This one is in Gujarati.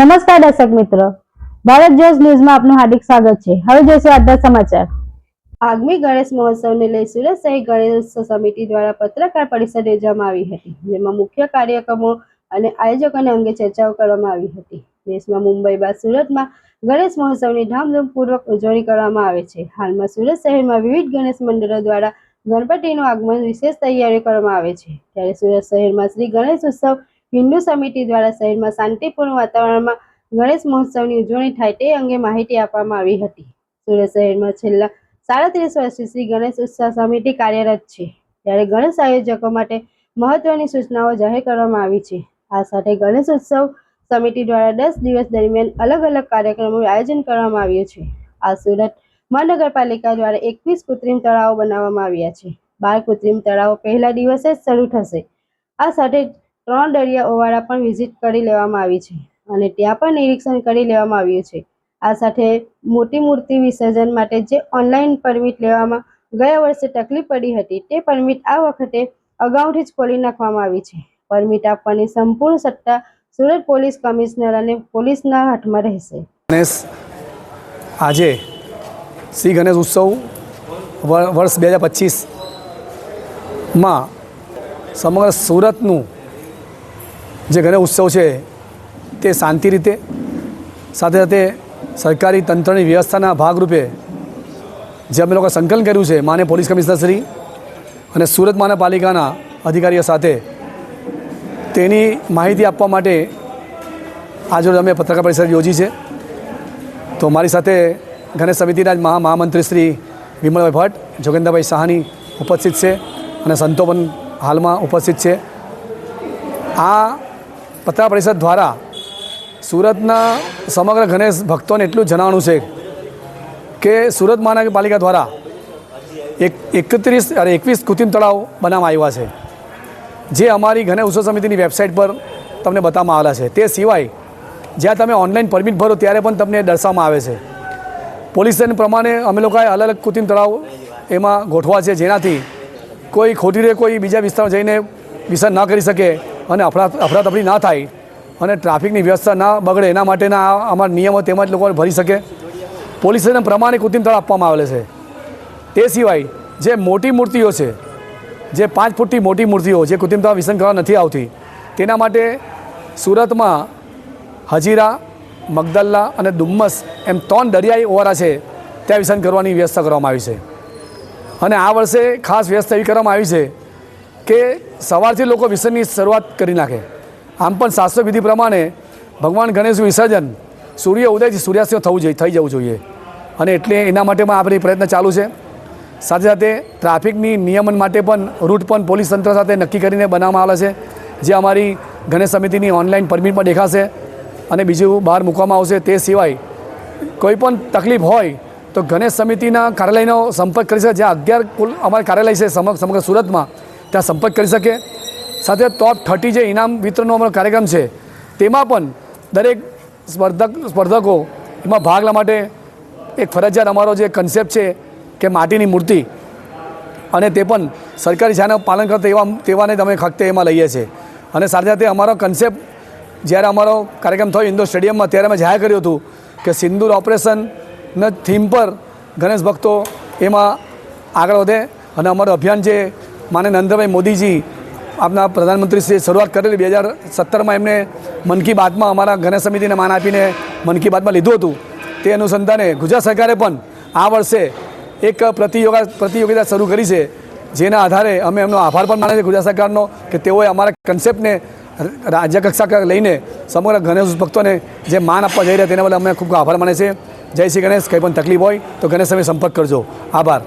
નમસ્કાર દર્શક મિત્રો. ભારત જોશ ન્યૂઝમાં આપનું હાર્દિક સ્વાગત છે. હવે જોશું આજના સમાચાર. આગામી ગણેશ મહોત્સવને લઈ સુરત શહેર ગણેશ સમિતિ દ્વારા પત્રકાર પરિષદ યોજવામાં આવી હતી, જેમાં મુખ્ય કાર્યક્રમો અને આયોજકોને અંગે ચર્ચાઓ કરવામાં આવી હતી. દેશમાં મુંબઈ બાદ સુરતમાં ગણેશ મહોત્સવની ધામધૂમપૂર્વક ઉજવણી કરવામાં આવે છે. હાલમાં સુરત શહેરમાં વિવિધ ગણેશ મંડળો દ્વારા ગણપતિનું આગમન વિશેષ તૈયારીઓ કરવામાં આવે છે. ત્યારે સુરત શહેરમાં શ્રી ગણેશ ઉત્સવ હિન્દુ સમિતિ દ્વારા શહેરમાં શાંતિપૂર્ણ વાતાવરણમાં ગણેશ મહોત્સવની ઉજવણી થાય તે અંગે માહિતી આપવામાં આવી હતી. સુરત શહેરમાં છેલ્લા સાડત્રીસ વર્ષથી શ્રી ગણેશ ઉત્સવ સમિતિ કાર્યરત છે, ત્યારે ગણેશ આયોજકો માટે મહત્વની સૂચનાઓ જાહેર કરવામાં આવી છે. આ સાથે ગણેશ ઉત્સવ સમિતિ દ્વારા દસ દિવસ દરમિયાન અલગ અલગ કાર્યક્રમોનું આયોજન કરવામાં આવ્યું છે. આ સુરત મહાનગરપાલિકા દ્વારા એકવીસ કૃત્રિમ તળાવો બનાવવામાં આવ્યા છે. બાર કૃત્રિમ તળાવો પહેલા દિવસે જ શરૂ થશે. આ સાથે ત્રણ દરિયા ઓવાળા પણ વિઝિટ કરી લેવામાં આવી છે અને ત્યાં પણ નિરીક્ષણ કરી લેવામાં આવ્યું છે. આ સાથે મોટી મૂર્તિ વિસર્જન માટે જે ઓનલાઈન પરમિટ લેવામાં ગયા વર્ષે તકલીફ પડી હતી તે પરમિટ આ વખતે અગાઉથી જ ખોલી નાખવામાં આવી છે. પરમિટ આપવાની સંપૂર્ણ સત્તા સુરત પોલીસ કમિશનર અને પોલીસના હાથમાં રહેશે. ગણેશ, આજે શ્રી ગણેશ ઉત્સવ વર્ષ બે હજાર પચીસમાં સમગ્ર સુરતનું જે ગણેશ ઉત્સવ છે, તે શાંતિ રીતે, સાથે સાથે સરકારી તંત્રની વ્યવસ્થાના ભાગરૂપે જે અમે લોકોએ સંકલન કર્યું છે, માન્ય પોલીસ કમિશનરશ્રી અને સુરત મહાનગરપાલિકાના અધિકારીઓ સાથે, તેની માહિતી આપવા માટે આજરોજ અમે પત્રકાર પરિષદ યોજી છે. તો મારી સાથે ગણેશ સમિતિના જ મહા મહામંત્રી શ્રી વિમલભાઈ ભટ્ટ, જોગેન્દ્રભાઈ શાહની ઉપસ્થિત છે અને સંતો પણ હાલમાં ઉપસ્થિત છે. આ પત્રકાર પરિષદ દ્વારા સુરતના સમગ્ર ગણેશ ભક્તોને એટલું જણાવવાનું છે કે સુરત મહાનગરપાલિકા દ્વારા એક એકત્રીસ અરે એકવીસ કૃત્રિમ તળાવ બનાવવામાં આવ્યા છે. જે અમારી ગણેશ ઉત્સવ સમિતિની વેબસાઇટ પર તમને બતાવવામાં આવેલા છે. તે સિવાય જ્યાં તમે ઓનલાઈન પરમિટ ભરો ત્યારે પણ તમને દર્શાવવામાં આવે છે. પોલીસ સ્ટેશન પ્રમાણે અમે લોકોએ અલગ અલગ કૃત્રિમ તળાવ એમાં ગોઠવા છે જેનાથી કોઈ ખોટી રે કોઈ બીજા વિસ્તારમાં જઈને વિસર્જન ન કરી શકે. અને અફડા અફરાતફરી ના થાય અને ટ્રાફિકની વ્યવસ્થા ના બગડે એના માટેના અમારા નિયમો તેમજ લોકોને ભરી શકે. પોલીસ સ્ટેશન પ્રમાણે કૃત્રિમ તળાવ આપવામાં આવેલ છે. તે સિવાય જે મોટી મૂર્તિઓ છે, જે પાંચ ફૂટની મોટી મૂર્તિઓ જે કૃત્રિમ તળાવ વિસર્જન કરવા નથી આવતી, તેના માટે સુરતમાં હજીરા, મગદલ્લા અને ડુમ્મસ એમ ત્રણ દરિયાઈ ઓવારા છે, ત્યાં વિસર્જન કરવાની વ્યવસ્થા કરવામાં આવી છે. અને આ વર્ષે ખાસ વ્યવસ્થા એવી કરવામાં આવી છે કે સવારથી લોકો વિસર્જનની શરૂઆત કરી નાખે. આમ પણ શાસ્ત્ર વિધિ પ્રમાણે ભગવાન ગણેશનું વિસર્જન સૂર્ય ઉદયથી સૂર્યાસ્ત થવું જોઈએ, થઈ જવું જોઈએ. અને એટલે એના માટેમાં આપણે પ્રયત્ન ચાલુ છે. સાથે સાથે ટ્રાફિકની નિયમન માટે પણ રૂટ પણ પોલીસ તંત્ર સાથે નક્કી કરીને બનાવવામાં આવે છે. જે અમારી ગણેશ સમિતિની ઓનલાઈન પણ દેખાશે અને બીજું બહાર મૂકવામાં આવશે તે સિવાય કોઈ પણ તકલીફ હોય તો ગણેશ સમિતિના કાર્યાલયનો સંપર્ક કરી શકે. જ્યાં અગિયાર કુલ અમારા કાર્યાલય છે સમગ્ર સુરતમાં. ત્યાં સંપર્ક કરી શકે. સાથે ટોપ થર્ટી જે ઇનામ વિતરણનો અમારો કાર્યક્રમ છે, તેમાં પણ દરેક સ્પર્ધક, સ્પર્ધકો એમાં ભાગ લેવા માટે એક ફરજિયાત અમારો જે કન્સેપ્ટ છે કે માટીની મૂર્તિ અને તે પણ સરકારી જાહેરનું પાલન કરતા એવા, તેવાને તમે ખખતે એમાં લઈએ છીએ. અને સાથે સાથે અમારો કન્સેપ્ટ જ્યારે અમારો કાર્યક્રમ થયો ઇન્દોર સ્ટેડિયમમાં, ત્યારે અમે જાહેર કર્યું હતું કે સિંદૂર ઓપરેશનના થીમ પર ગણેશ ભક્તો એમાં આગળ વધે અને અમારું અભિયાન જે માને નરેન્દ્રભાઈ મોદીજી આપના પ્રધાનમંત્રીશ્રીએ શરૂઆત કરેલી બે હજાર સત્તરમાં એમને મન કી બાતમાં અમારા ગણેશ સમિતિને માન આપીને મન કી બાતમાં લીધું હતું. તે અનુસંધાને ગુજરાત સરકારે પણ આ વર્ષે એક પ્રતિયોગા પ્રતિયોગિતા શરૂ કરી છે, જેના આધારે અમે એમનો આભાર પણ માને છે ગુજરાત સરકારનો કે તેઓએ અમારા કન્સેપ્ટને રાજ્ય કક્ષા લઈને સમગ્ર ગણેશ ભક્તોને જે માન આપવા જઈ રહ્યા તેના બદલે અમે ખૂબ ખૂબ આભાર માને છે જય શ્રી ગણેશ, કંઈ પણ તકલીફ હોય તો ગણેશ તમે સંપર્ક કરજો. આભાર.